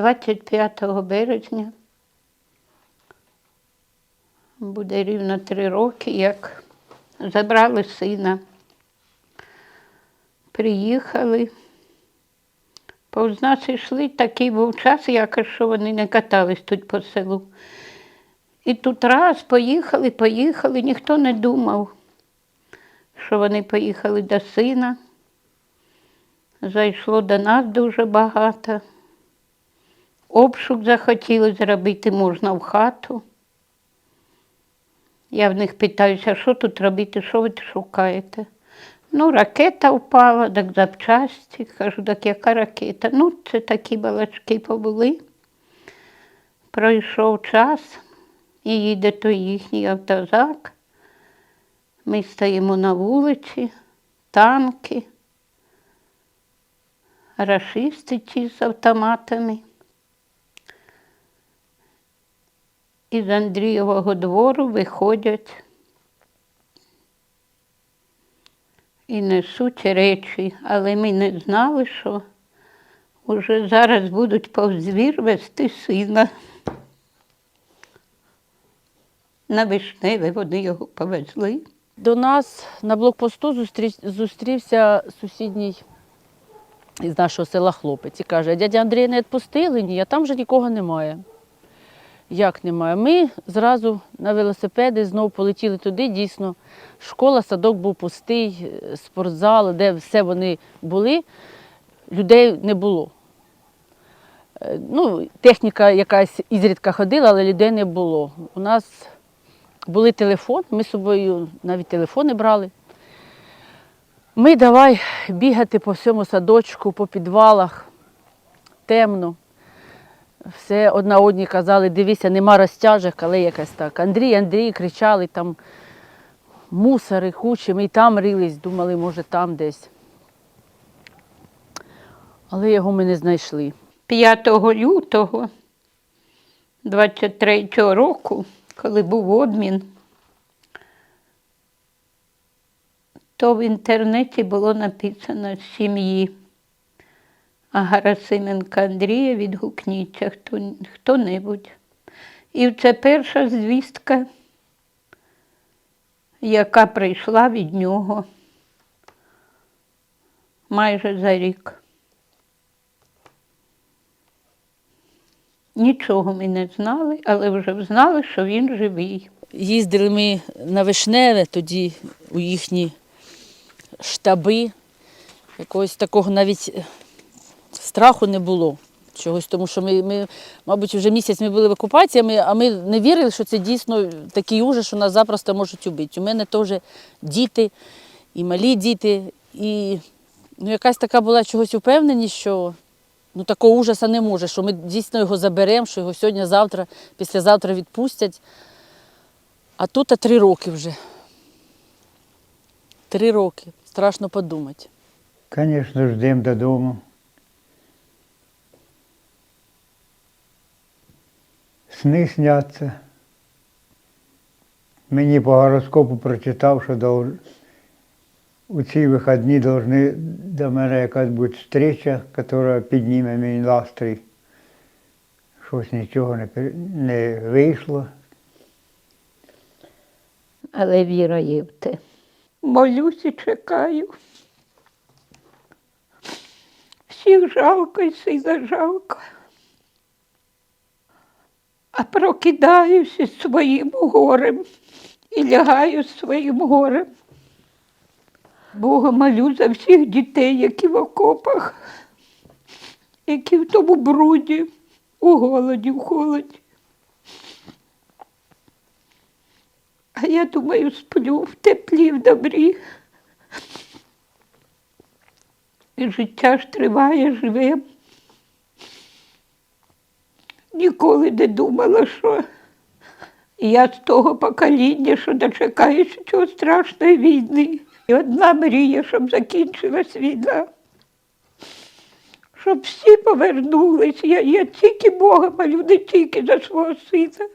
25 березня буде рівно три роки, як забрали сина. Приїхали. Повз нас йшли, такий був час, якось, що вони не катались тут по селу. І тут раз поїхали, поїхали, ніхто не думав, що вони поїхали до сина. Зайшло до нас дуже багато. Обшук захотіли зробити можна в хату. Я в них питаюся, що тут робити, що ви шукаєте? Ну, ракета впала, так запчасті. Кажу, так яка ракета? Ну, це такі балачки побули. Пройшов час і їде той їхній автозак. Ми стоїмо на вулиці, танки, рашисти ті з автоматами. Із Андрієвого двору виходять і несуть речі, але ми не знали, що вже зараз будуть повз двір вести сина. На вишневе вони його повезли. До нас на блокпосту зустрівся сусідній із нашого села хлопець і каже, дядя Андрія не відпустили, ні, а там вже нікого немає. Як немає? Ми зразу на велосипеди знову полетіли туди. Дійсно, школа, садок був пустий, е, спортзал, де все вони були, людей не було. Е, Ну, техніка якась ізрідка ходила, але людей не було. У нас були телефон, ми з собою навіть телефони брали. Ми давай бігати по всьому садочку, по підвалах, темно. Все одна одній казали, дивися, нема розтяжок, але якось так. Андрій, Андрій кричали, там мусори, кучі, ми і там рились, думали, може там десь. Але його ми не знайшли. 5 лютого 23-го року, коли був обмін, то в інтернеті було написано з сім'ї. А Гарасименка Андрія відгукніться хто, хто-небудь. І це перша звістка, яка прийшла від нього майже за рік. Нічого ми не знали, але вже знали, що він живий. Їздили ми на Вишневе тоді у їхні штаби. Якогось такого навіть страху не було. Чогось, тому що ми, ми, мабуть, вже місяць ми були в окупації, ми- а ми не вірили, що це дійсно такий ужас, що нас запросто можуть убити. У мене теж діти, і малі діти, і ну, якась така була чогось впевненість, що ну, такого ужаса не може, що ми дійсно його заберемо, що його сьогодні, завтра, післязавтра відпустять. А тут а три роки вже. Три роки. Страшно подумати. Звісно, ждемо додому. Сни сняться. Мені по гороскопу прочитав, що дол- у ці вихідні повинна до мене якась бути зустріча, яка підніме мій настрій. Щось нічого не, не вийшло. Але віра є в те. Молюсь і чекаю. Всіх жалко і сина жалко. А прокидаюся своїм горем і лягаю своїм горем. Бога молю за всіх дітей, які в окопах, які в тому бруді, у голоді, в холоді. А я думаю, сплю в теплі, в добрі. І життя ж триває, живем. Ніколи не думала, що я з того покоління, що дочекаюся цього страшної війни. І одна мрія, щоб закінчилась війна. Щоб всі повернулись. Я, я тільки Бога молю, не тільки за свого сина.